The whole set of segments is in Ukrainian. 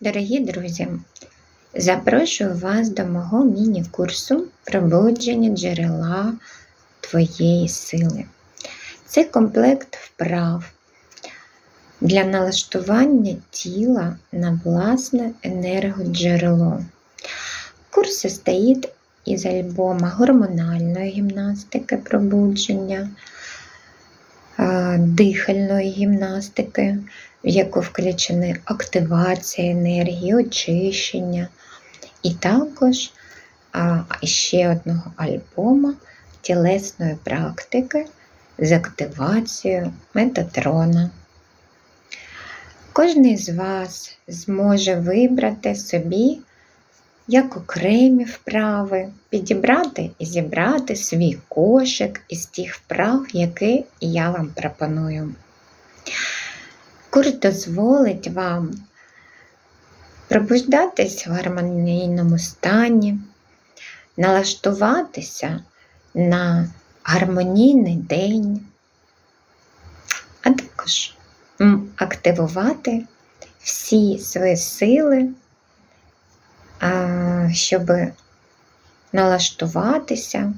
Дорогі друзі, запрошую вас до мого міні-курсу пробудження джерела твоєї сили. Це комплект вправ для налаштування тіла на власне енергоджерело. Курс состоїть із альбома гормональної гімнастики пробудження, дихальної гімнастики, в яку включені активація енергії, очищення, і також ще одного альбома тілесної практики з активацією метатрона. Кожен з вас зможе вибрати собі як окремі вправи, підібрати і зібрати свій кошик із тих вправ, які я вам пропоную. Курс дозволить вам пробуждатись в гармонійному стані, налаштуватися на гармонійний день, а також активувати всі свої сили, щоб налаштуватися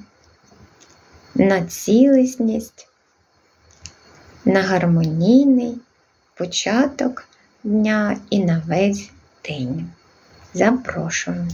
на цілісність, на гармонійний початок дня і на весь день. Запрошую.